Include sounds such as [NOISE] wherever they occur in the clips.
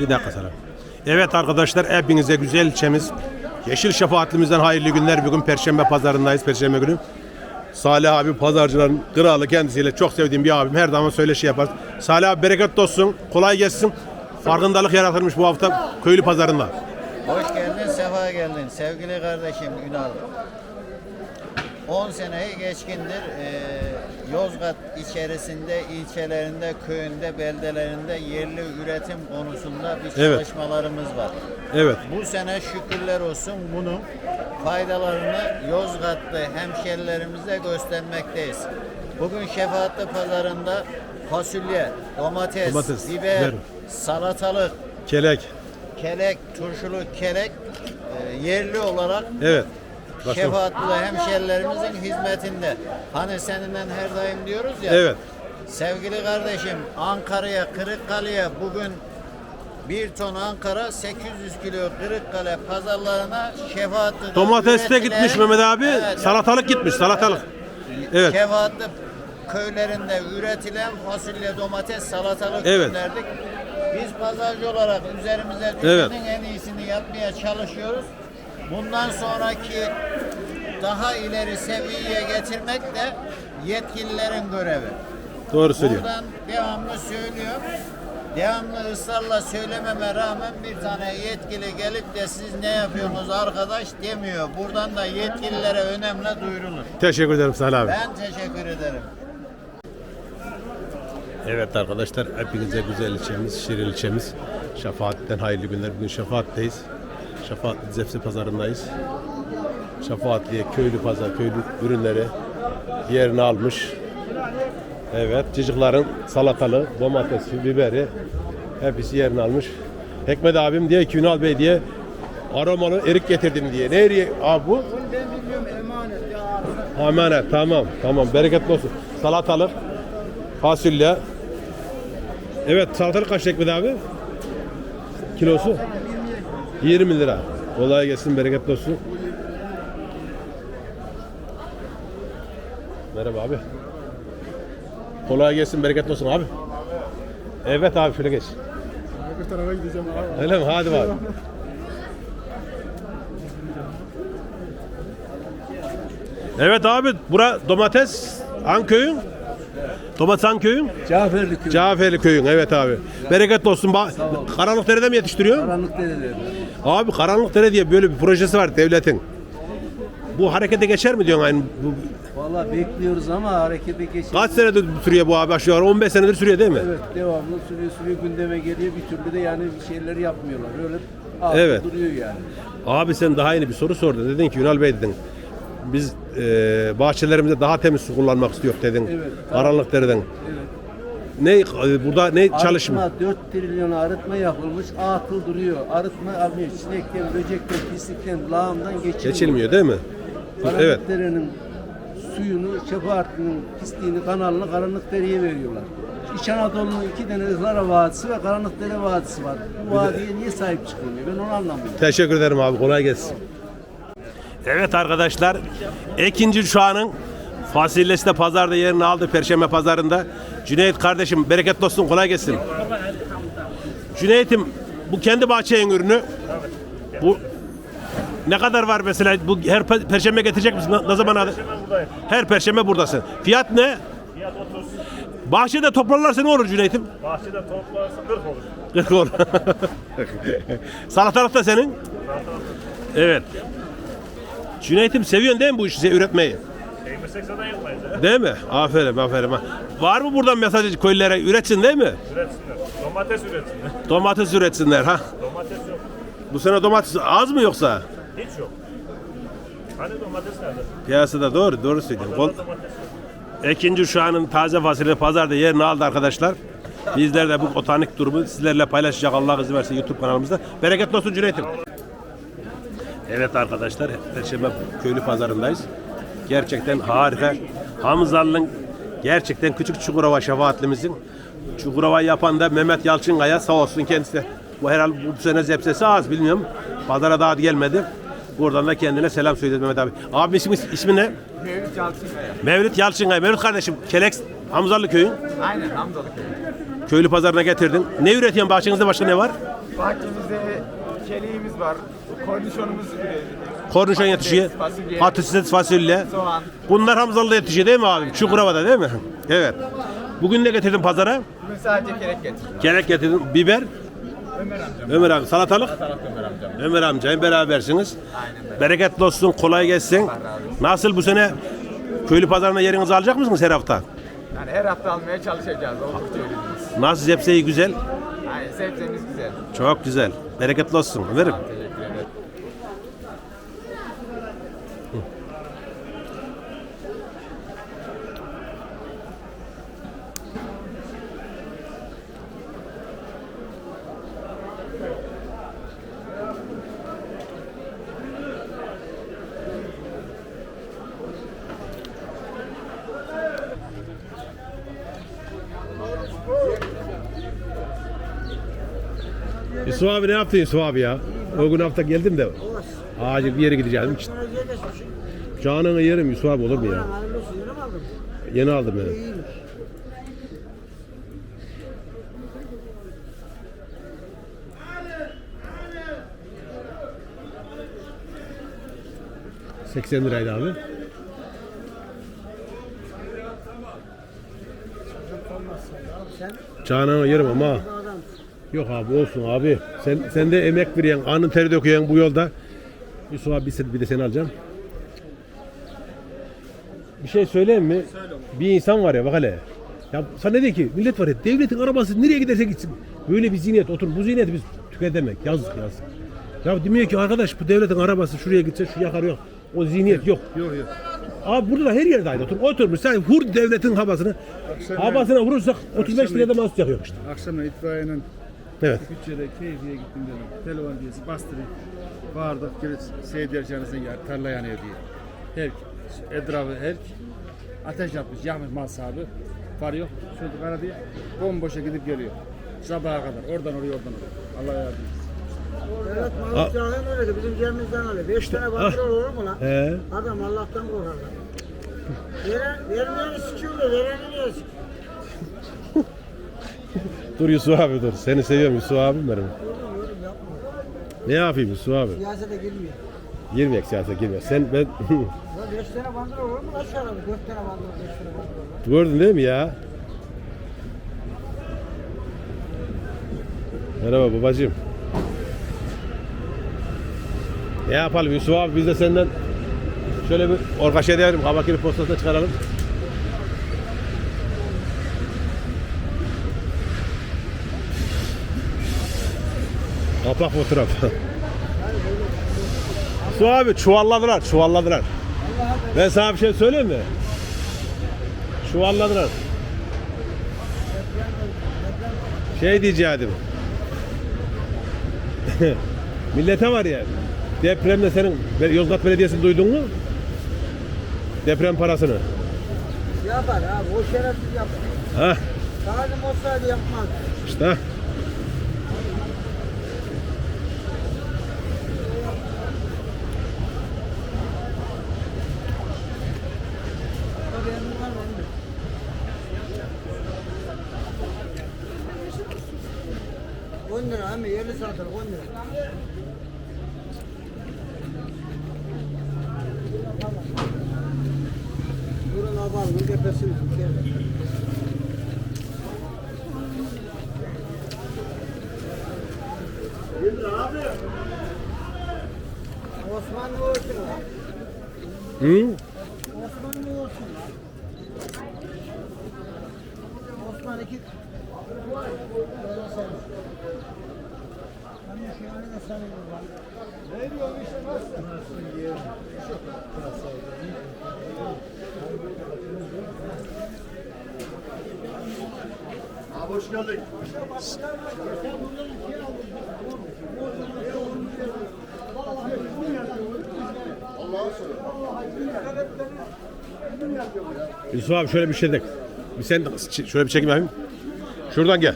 Bir dakika sana. Evet arkadaşlar hepinize güzel ilçemiz. Yeşil Şefaatlimizden hayırlı günler. Bugün Perşembe pazarındayız. Perşembe günü. Salih abi pazarcıların kralı kendisiyle çok sevdiğim bir abim. Her zaman söyleşi yapar. Salih abi bereketli olsun. Kolay gelsin. Farkındalık yaratılmış bu hafta köylü pazarında. Hoş geldin, sefa geldin sevgili kardeşim Ünal. 10 seneyi geçkindir eee, Yozgat içerisinde, ilçelerinde, köyünde, beldelerinde yerli üretim konusunda bir Evet. çalışmalarımız var. Evet. Bu sene şükürler olsun bunun faydalarını Yozgatlı hemşerilerimize göstermekteyiz. Bugün Şefaatli Pazarında fasulye, domates, Domates, biber, biber. salatalık, Kelek. kelek, turşulu kelek e, yerli olarak Evet. Şefaatli hemşerilerimizin hizmetinde. Hani seninle her daim diyoruz ya. Evet. Sevgili kardeşim Ankara'ya, Kırıkkale'ye bugün bir ton Ankara 800 kilo Kırıkkale pazarlarına şefaatli Domates de gitmiş Mehmet abi. Evet, Salatalık gitmiş. Salatalık. Evet. Şefaatli köylerinde üretilen fasulye, domates, salatalık Evet. gönderdik. Biz pazarcı olarak üzerimize Evet. düşenin en iyisini yapmaya çalışıyoruz. Bundan sonraki daha ileri seviyeye getirmek de yetkililerin görevi. Doğru söylüyor. Buradan devamlı söylüyorum. Devamlı ısrarla söylememe rağmen bir tane yetkili gelip de siz ne yapıyorsunuz arkadaş demiyor. Buradan da yetkililere önemli duyurulur. Teşekkür ederim Salih abi. Ben teşekkür ederim. Evet arkadaşlar hepinize güzel ilçemiz, şirin ilçemiz. Şefaat'ten hayırlı günler. Bugün Şefaat'teyiz. Şefaatli Zepsi pazarındayız. Şefaatli'ye köylü pazar, köylü ürünleri yerini almış. Evet, ciciklerin salatalı, domatesi, biberi hepsi yerini almış. Hekmet abim diye ki Ünal Bey diye aromalı erik getirdim diye. Ne eriği abi bu? Emanet tamam tamam bereketli olsun. Salatalık, fasulye. Evet salatalık kaç Hikmet abi? Kilosu? 20 lira. Kolay gelsin bereketli olsun. Merhaba abi. Kolay gelsin bereketli olsun abi. Evet abi şöyle geç. Bir tarafa gideceğim abi. Öyle mi? Hadi abi. Evet abi bura domates Anköy'ün. Domates Anköy'ün. Caferli köyü. Caferli köyün evet abi. Bereketli olsun. Ba- Karanlıkdere'de mi yetiştiriyor? Karanlık dereleri. Abi Karanlıkdere diye böyle bir projesi var devletin. Bu harekete geçer mi diyorsun aynı? Bu, Valla bekliyoruz ama harekete geçiyor. kaç senedir sürüyor bu abi aşağı yukarı? 15 senedir sürüyor değil mi? Evet devamlı sürüyor sürüyor gündeme geliyor bir türlü de yani bir şeyler yapmıyorlar. Öyle Evet. duruyor yani. Abi sen daha yeni bir soru sordun. Dedin ki Ünal Bey dedin. Biz e, bahçelerimizde daha temiz su kullanmak istiyoruz dedin. Evet. Karanlıkdere'den. Evet. Ne e, burada ne çalışma? Arıtma 4 trilyon arıtma yapılmış. Atıl duruyor. Arıtma almıyor. Sinekten, böcekten, pislikten, lağımdan geçilmiyor. Geçilmiyor değil mi? Evet. Suyunu, şefaatinin pisliğini, kanalını Karanlıkdere'ye veriyorlar. İç Anadolu'nun iki tane Ihlara Vadisi ve Karanlıkdere Vadisi var. Bu vadiye niye sahip çıkılmıyor? Ben onu anlamıyorum. Teşekkür ederim abi. Kolay gelsin. Evet arkadaşlar. ikinci şu anın fasulyesi de pazarda yerini aldı. Perşembe pazarında. Cüneyt kardeşim bereketli olsun. Kolay gelsin. Cüneyt'im bu kendi bahçenin ürünü. Bu ne kadar var mesela? Bu her pe- perşembe getirecek misin? Ne, zaman adı? Her perşembe buradasın. Fiyat ne? Fiyat 30. Bahçede toplarlarsa ne olur Cüneyt'im? Bahçede toplarsa 40 olur. 40 olur. [LAUGHS] Salatalık da senin. Evet. Cüneyt'im seviyorsun değil mi bu işi üretmeyi? Eğmesek sana yılmayız ha. Değil mi? Aferin aferin. Var mı buradan mesaj köylülere üretsin değil mi? Üretsinler. Domates üretsinler. Domates üretsinler ha. Domates yok. Bu sene domates az mı yoksa? Hiç yok. Hani domates nerede? Piyasada doğru doğru söylüyorsun. Kol-. İkinci şu anın taze fasulye pazarda yerini aldı arkadaşlar. Bizler de bu botanik durumu sizlerle paylaşacak Allah izin verirse YouTube kanalımızda. Bereketli olsun Cüneyt'im. Evet arkadaşlar Perşembe köylü pazarındayız. Gerçekten harika. Hamzalı'nın gerçekten küçük Çukurova şefaatlimizin Çukurova yapan da Mehmet Yalçınkaya sağ olsun kendisi. Bu herhalde bu sene zepsesi az bilmiyorum. Pazara daha gelmedi. Buradan da kendine selam söyledi Mehmet abi. Abi ismi, ismi ne? Mevlüt Yalçınkaya. Mevlüt Yalçınkaya. Mevlüt kardeşim Kelek Hamzalı köyün. Aynen Hamzalı köyü. köylü pazarına getirdin. Ne üretiyorsun bahçenizde başka ne var? Bahçemizde keleğimiz var, kornişonumuz üretiyoruz. Kornişon yetişiyor. fasulye, Patates, fasulye. soğan. Bunlar Hamzalı'da yetişiyor değil mi abi? Çukurova'da değil mi? Evet. Bugün ne getirdin pazara? Bugün sadece kelek getirdim. Kelek getirdin. Biber. Ömer amcam. Ömer abi. Salatalık. Taraf Ömer amcam. Ömer amcayım berabersiniz. Aynen böyle. Bereketli olsun, kolay gelsin. Nasıl bu sene köylü pazarına yerinizi alacak mısınız her hafta? Yani her hafta almaya çalışacağız. Oldukça ürünümüz. Nasıl zepseyi güzel? Yani sebzemiz güzel. Çok güzel. Bereketli olsun Ömer'im. Yusuf abi ne yaptın Yusuf abi ya? O gün hafta geldim de acil bir yere gideceğim. Canını yerim Yusuf abi olur mu ya? Yeni aldım yani. ...80 liraydı abi. Canını yerim ama... Yok abi olsun abi. Sen sen de emek veriyorsun, anın teri döküyorsun bu yolda. Yusuf abi bir, bir de seni alacağım. Bir şey söyleyeyim mi? Bir insan var ya bak hele. Ya sana ne diyor ki? Millet var ya devletin arabası nereye giderse gitsin. Böyle bir zihniyet otur. Bu zihniyeti biz tüketemek. Yazık yazık. Ya demiyor ki arkadaş bu devletin arabası şuraya gitse şu yakar yok. O zihniyet yok. Yok yok. Abi burada da her yerde aynı otur. Oturmuş sen vur devletin havasını. Havasına vurursak 35 liraya da mahsus yakıyor işte. Akşamına itfaiyenin Evet. bütçede keyfiye gittim dedim. Telefon diyesi bastırayım. Bağırdık geri seyredercanızın ya tarla yanıyor diye. Her etrafı her ateş yapmış yakmış mal sahibi. Var yok. Çocuk aradı ya. Bomboşa gidip geliyor. Sabaha kadar. Oradan oraya oradan oraya. Allah yardım Evet, Malıkçılardan öyle bizim cebimizden öyle. Beş tane bandrol olur mu lan? He. Adam Allah'tan korkarlar. Veren, vermeyeni sikiyorlar, vereni niye sikiyor? Dur Yusuf abi dur. Seni seviyorum Yusuf abim benim. Oğlum oğlum yapma. Ne yapayım Yusuf abi? Siyasete girmiyor. Girmeyek siyasete girmeyek. Sen ben [LAUGHS] Ya beş tane bandrol olur mu lan şarabı? Dört tane bandrol, beş tane bandrol. var. gördün değil mi ya? Merhaba babacığım. Ne yapalım Yusuf abi biz de senden şöyle bir orkaş edelim. Habakiri postasına çıkaralım. Kapak fotoğraf. [LAUGHS] Yusuf abi çuvalladılar, çuvalladılar. Ben sana bir şey söyleyeyim mi? Çuvalladılar. Şey diyecektim. [LAUGHS] Millete var ya. Depremde senin Yozgat Belediyesi'ni duydun mu? Deprem parasını. Yapar abi, o şerefsiz yapar. Ha Talim olsaydı yapmaz. işte. Tabii emin var mı? On lira ama yerli satır on lira. Durun tepesini tutuyor. Osmanlı olsun. Hı? Osmanlı olsun. Osman iki... Böyle sen. Ben de şu an sanıyorum lan. Ne diyorsun işte nasıl? Yusuf abi şöyle bir şey de. Bir sen şöyle bir çekim yapayım. Şuradan gel.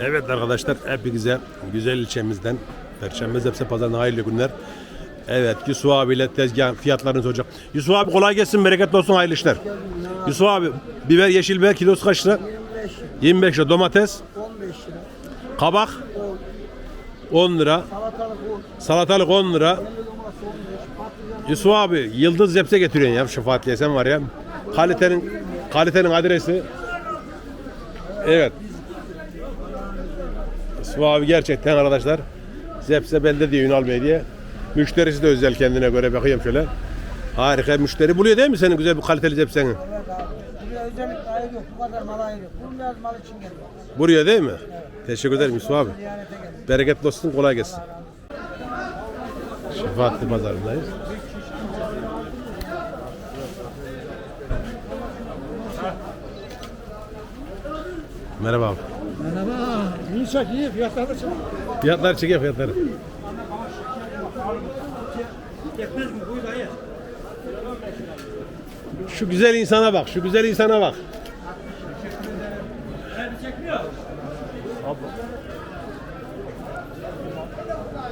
Evet arkadaşlar hepinize güzel ilçemizden Perşembe Zepse Pazarı'na hayırlı günler. Evet Yusuf abiyle tezgah fiyatlarını soracak. Yusuf abi kolay gelsin bereketli olsun hayırlı işler. Yusuf abi biber yeşil biber kilosu kaç lira? 25 lira. Domates? 15 lira. Kabak? 10 lira. Salatalık 10. Salatalık 10 lira. Domates 15. Patlıcan Yusuf abi yıldız zepse getiriyorsun ya şu Fatih'e sen var ya. Kalitenin kalitenin adresi. Evet. Yusuf abi gerçekten arkadaşlar zepse bende diyor Ünal Bey diye. Müşterisi de özel kendine göre bakıyorum şöyle. Harika müşteri buluyor değil mi senin güzel bir kaliteli? Evet abi. Buraya özellikle ayı yok. Bu kadar mal ayı yok. Bu biraz mal için geliyor. Buraya değil mi? Teşekkür ederim Yusuf abi. Bereketli olsun kolay gelsin. Şefaatli pazarındayız. Merhaba abi. Merhaba. İyi çek iyi. Fiyatlar da çok. Fiyatlar çekiyor fiyatları. Yetmez mi? Buyur dayı. Şu güzel insana bak, şu güzel insana bak.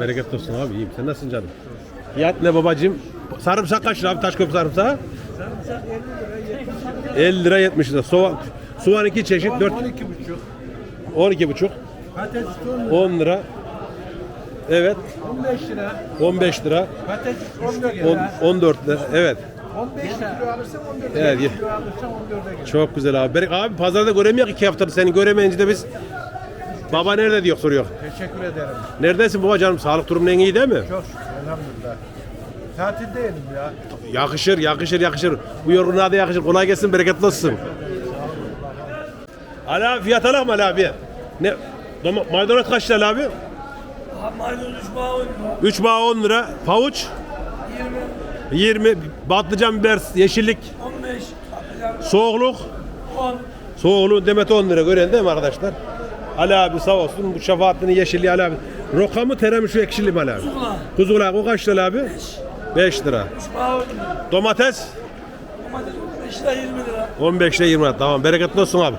Bereketli olsun abi, iyiyim. Sen nasılsın canım? Fiyat ne babacığım? Sarımsak kaç lira abi? Taşköprü sarımsağı? 50 lira 70 lira. Soğan, soğan iki çeşit 4 12 buçuk. Patates 10 lira. 10 lira. Evet. 15 lira. 15 lira. Patates 14 on- lira. 14 lira. Evet. 15 lira. alırsan 14 lira. Evet. kilo alırsan 14'e gelir. Çok güzel abi. Abi pazarda göremiyor iki haftadır. Seni göremeyince de biz baba nerede diyor soruyor. Teşekkür ederim. Neredesin baba canım? Sağlık durumun en iyi değil mi? Çok şükür. Elhamdülillah. Tatildeyim ya. Yakışır, yakışır, yakışır. Bu yorgunluğa da yakışır. Kolay gelsin, bereketli olsun. Ali abi fiyat alak mı Ali abi? Ne? Maydanoz kaç lira abi? Maydanoz 3 bağ 10 lira. 3 bağ 10 lira. Pavuç 20, 20. Patlıcan biber, yeşillik, 15, patlıcan soğukluk. 10. Soğuğlu demet 10 lira gören değil mi arkadaşlar? Ali abi sağ olsun bu şefaatini yeşilliği Ali abi. Roka mı tere mi şu ekşili mi Ali abi? Kuzula. Kuzulak o kaç lira abi? 5 lira. 3 bağ 10 lira. Domates Domates 15 lira 20 lira. 15 ile 20 lira. Tamam bereketli olsun abi.